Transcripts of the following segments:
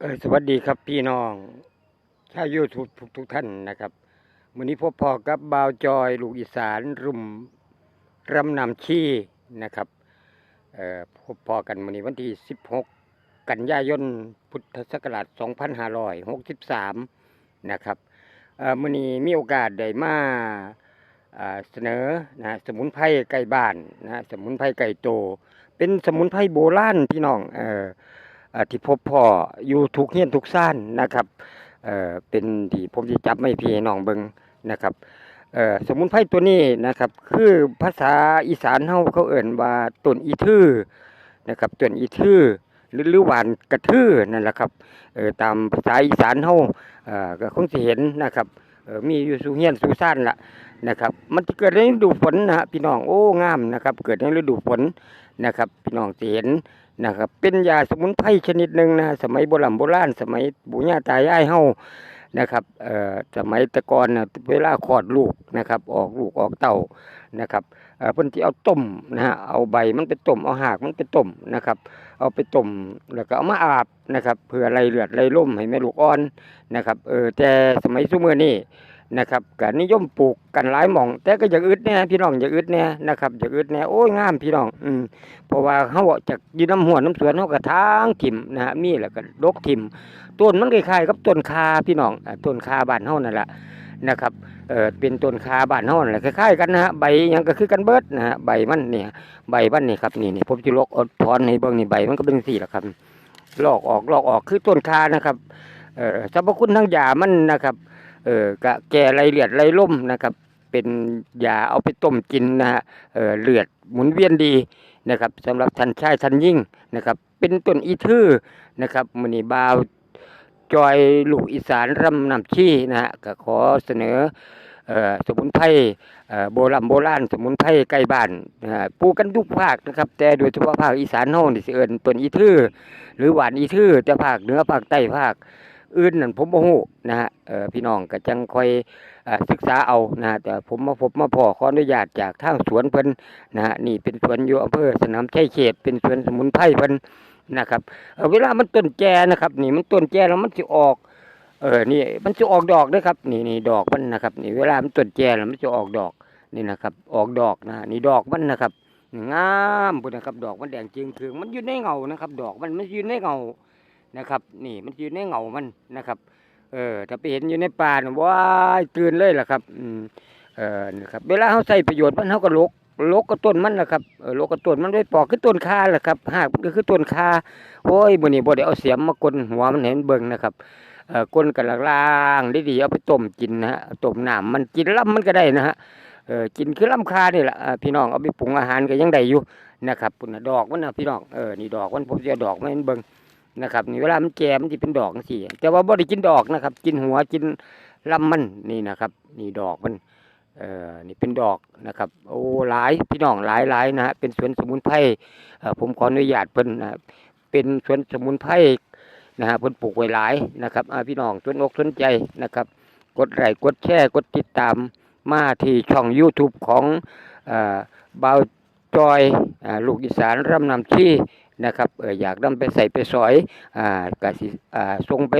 เออสวัสดีครับพี่น้องชาวยูทูบทุกทุกท่านนะครับวันนี้พบพอกับบ่าวจอยลูกอีสานรุ่มรำนำชี้นะครับเอ่อพบพอกันวันนี้วันที่ 16 กันยายนพุทธศักราช2563 นะครับเอ่อวันนี้มีโอกาสได้มาเสนอนะสมุนไพรไก่บ้านนะสมุนไพรไก่โต เป็นสมุนไพรโบราณพี่น้องเอ่อเอ่อ ที่พบพ่ออยู่ทุกเฮียนทุกซ่านนะครับเป็นที่ผมจะจับไม่พี่น้องเบิงนะครับสมุนไพรตัวนี้นะครับ คือภาษาอีสานเฮาเขาเอ่นว่าต้นอีทื่อนะครับต้นอีทื่อหรือหรือหวานกระทือนั่นแหละครับตามภาษาอีสานเฮาก็คงสิเห็นนะครับมีอยู่สูเฮียนสูซ่านละนะครับ มันจะเกิดในฤดูฝนนะฮะพี่น้องโอ้งามนะครับ เกิดในฤดูฝนนะครับ พี่น้องจะเห็น นะครับ เป็นยาสมุนไพรชนิดหนึ่งนะสมัยโบราณโบราณสมัยปู่ย่าตายายเฮานะครับเอ่อสมัยตะกอนนะเวลาคลอดลูกนะครับ ออกลูกออกเต้านะครับเอ่อเพิ่เอาต้มนะฮะเอาใบมันไปต้มเอาหากมันไปต้มนะครับ เอาไปต้มแล้วก็เอามาอาบนะครับเพื่อไรเลือดไรล่มให้แม่ลูกอ่อนนะครับเออแต่สมัยซุมื้อนี้ นะครับก็นิยมปลูกกันหลายหม่อง แต่ก็อย่าอึดแน่พี่น้องอย่าอึดแน่นะครับอย่าอึดแน่โอ้ยงามพี่น้องอืมเพราะว่าเขาจากยืนน้ำหัวน้ำสวนเขาก็ทางถิ่มนะฮะมีแล้วก็ดกถิ่มต้นมันคล้ายๆกับต้นคาพี่น้องต้นคาบ้านเฮานั่นแหละนะครับเออเป็นต้นคาบ้านเฮานั่นแหละคล้ายๆกันนะฮะใบยังก็คือกันเบิดนะฮะใบมันเนี่ยใบมันนี่ครับนี่นี่ผมจะลอกอาถอนให้เบิ่งนี่ใบมันก็เป็นสีละครับลอกออกลอกออกคือต้นคานะครับเออสรรพคุณทางยามันนะครับ เออกะแก่ไรเลือดไรล่มนะครับ เป็นยาเอาไปต้มกินนะฮะเออเลือดหมุนเวียนดีนะครับสำหรับท่านชายท่านยิ่งนะครับ เป็นต้นอีทื่อนะครับมือนีบาวจอยลูกอีสานรำนำชี้นะฮะก็ขอเสนอเอ่อสมุนไพรเอ่อโบราณโบราณสมุนไพรใกล้บ้านนะฮะปลูกกันทุกภาคนะครับ แต่โดยเฉพาะภาคอีสานโน่นนี่สิเอิญต้นอีทื่อหรือหวานอีทื่อแต่ภาคเหนือภาคใต้ภาค อื่นนั่นผมบ่ฮู้นะฮะพี่น้องก็จังคอยอศึกษาเอานะฮะแต่ผมมาพบมาพอขออนุญาตจากทางสวนเพิ่นนะฮะนี่เป็นสวนอยู่อำเภอสนามชัยเขต เป็นสวนสมุนไพรเพิ่นนะครับเเวลามันต้นแจนะครับ นี่มันต้นแจแล้วมันจะออกเออนี่มันจะออกดอกด้วยครับ นี่นี่ดอกมันนะครับ นี่เวลามันต้นแจแล้วมันจะออกดอกนี่นะครับ ออกดอกนะนี่ดอกมันนะครับงามพุ่นนะครับ ดอกมันแดงจริงคือมันอยู่ในเงานะครับ ดอกมันมันอยู่ในเงา นะครับ นี่มันอยู่ในเงามันนะครับเออถ้าไปเห็นอยู่ในป่าน่ะว้ายตื่นเลยล่ะครับอืมเออนะครับเวลาเขาใส่ประโยชน์มันเขาก็ลกลกกระต้นมันล่ะครับเออลกกระต้นมันได้ปอกคือต้นคาล่ะครับหากก็คือต้นคาโอ้ยมื้อนี้บ่ได้เอาเสียมมากลหัวมันเห็นเบิ่งนะครับเออกลกันล่างๆดีๆเอาไปต้มกินนะฮะต้มน้ำมันกินลำมันก็ได้นะฮะเออกินคือลำคานี่ล่ะอ่าพี่น้องเอาไปปรุงอาหารก็ยังได้อยู่นะครับปุ่นน่ะดอกมันน่ะพี่น้องเออนี่ดอกมันผมสิเอาดอกมาให้เบิ่ง นะครับนี่เวลามันแก่มันสิเป็นดอกจังซี่แต่ว่าบ่ได้กินดอกนะครับ กินหัวกินลำมันนี่นะครับ นี่ดอกมันเอ่อนี่เป็นดอกนะครับ โอ้หลายพี่น้องหลายหลายนะฮะเป็นสวนสมุนไพรผมขออนุญาตเพิ่นนะเป็นสวนสมุนไพรนะฮะเพิ่นปลูกไว้หลายนะครับอพี่น้องสนอกสนใจนะครับ กดไลค์กดแชร์กดติดตามมาที่ช่อง YouTube ของเอ่อบ่าวจอยอลูกอีสานรำนำที่ นะครับเอออยากนำไปใส่ไปสอยอ่ากสิอ่าส่งไป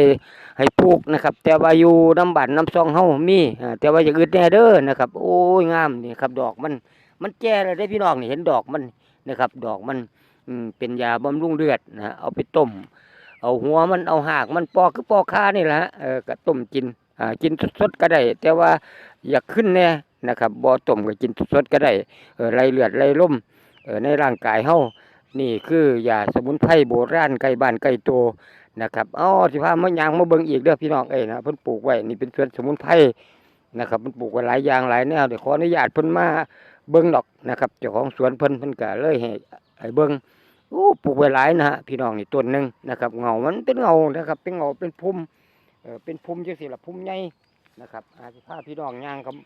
ให้ปลูกนะครับ แต่ว่าอยู่น้ำบันน้ำซองเฮามีอ่าแต่ว่าอย่างอื่นแน่เด้อนะครับ โอ้ยงามนี่ครับ ดอกมันมันแก่แล้วได้พี่น้องนี่เห็นดอกมันนะครับ ดอกมันอืมเป็นยาบำรุงเลือดนะเอาไปต้ม เอาหัวมันเอาหากมันปอกคือปอกคานี่แหละฮะเออก็ต้มกินอ่ากินสดๆก็ได้ แต่ว่าอยากขึ้นแน่นะครับบ่ต้มก็กินสดๆก็ได้เออไรเลือดไรล่มเออในร่างกายเฮา นี่คือยาสมุนไพรโบราณใกล้บ้านใกลตัวนะครับอ๋อสิพามายางมาเบิ่งอีกเด้อพี่น้องเอ้ยนะเพิ่นปลูกไว้นี่เป็นสวนสมุนไพรนะครับเพิ่นปลูกไว้หลายอย่างหลายแนวเดี๋ยวขออนุญาตเพิ่นมาเบิ่งดอกนะครับเจ้าของสวนเพิ่นเพิ่นก็เลยให้ให้เบิ่งโอ้ปลูกไว้หลายนะฮะพี่น้องนี่ต้นหนึ่งนะครับเงามันเป็นเงานะครับ เป็นเงาเป็นพุ่มเออเป็นพุ่มจังซี่ล่ะพุ่มใหญ่นะครับอาสิพาพี่น้องย่างครับ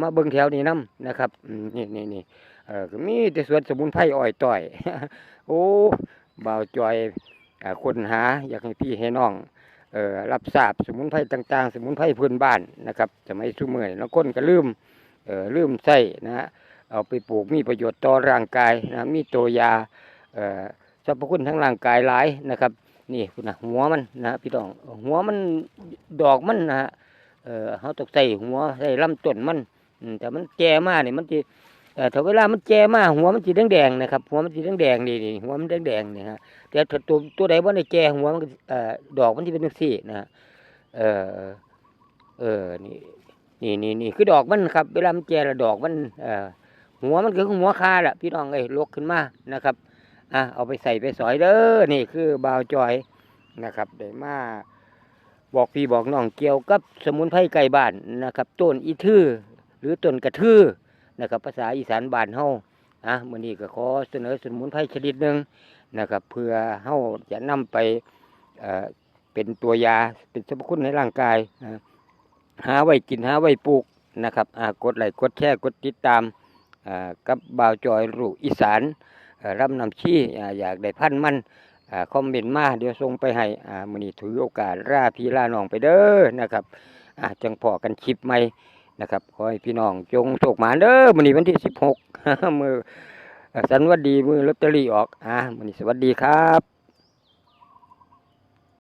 มาเบิ่งแถวนี้นํนะครับนี่นี่นี่เออก็มีแต่สวนสมุนไพรอ้อยต้อย โอ้บ่าวจอยอคนหาอยากให้พี่ให้น้องรับทราบสมุนไพรต่างๆ สมุนไพรพื้นบ้านนะครับสมัยซุมื้อนี้แล้วคนก็ลืมเอ่อลืมใส่นะฮะเอาไปปลูกมีประโยชน์ต่อร่างกายนะมีตัวยาเอ่อสรรพคุณทั้งร่างกายหลายนะครับ นี่พุ่นะหัวมันนะพี่น้องหัวมันดอกมันนะฮะเออเขาต้องใส่หัวใส่ลำต้นมัน แต่มันแก่มากนี่มันจะเออถ้าเวลามันแก่มากหัวมันสีแดงๆนะครับหัวมันสีแดงๆนี่นี่หัวมันแดงๆนี่ฮะแต่ถ้าตัวตัวใดว่าในแก่หัวมันเอ่อดอกมันที่เป็นจังซี่นะฮะเออเออนี่นี่นี่นี่คือดอกมันครับ เวลามันแก่แล้วดอกมันเอ่อหัวมันคือหัวคาแหละพี่น้องเอ้ยลกขึ้นมานะครับอะเอาไปใส่ไปสอยเด้อนี่คือบาวจอยนะครับได้มาบอกพี่บอกน้องเกี่ยวกับสมุนไพรไก่บ้านนะครับต้นอีทื่อ หรือต้นกระทือนะครับภาษาอีสานบ้านเฮาอะมื้อนี้ก็ขอเสนอสมุนไพรชนิดหนึ่งนะครับ เพื่อเฮาจะนำไปเอ่อเป็นตัวยาเป็นสรรพคุณในร่างกาย หาไว้กินหาไว้ปลูกนะครับอะกดไลค์กดแชร์กดติดตามอ่ากับบ่าวจอยลูอีสานรับนำชี้อยากได้พันมันอคอมเมนต์มาเดี๋ยวส่งไปให้มือนี้ถือโอกาสราพี่ลาน้องไปเด้อนะครับอ่าจังพอกันคลิปใหม่ นะครับขอให้พี่น้องจงโชคหมานเด้อมันนี้วันที่สิบหกมือสันวัสดีมือลอตเตอรี่ออกอะมันนี้สวัสดีครับ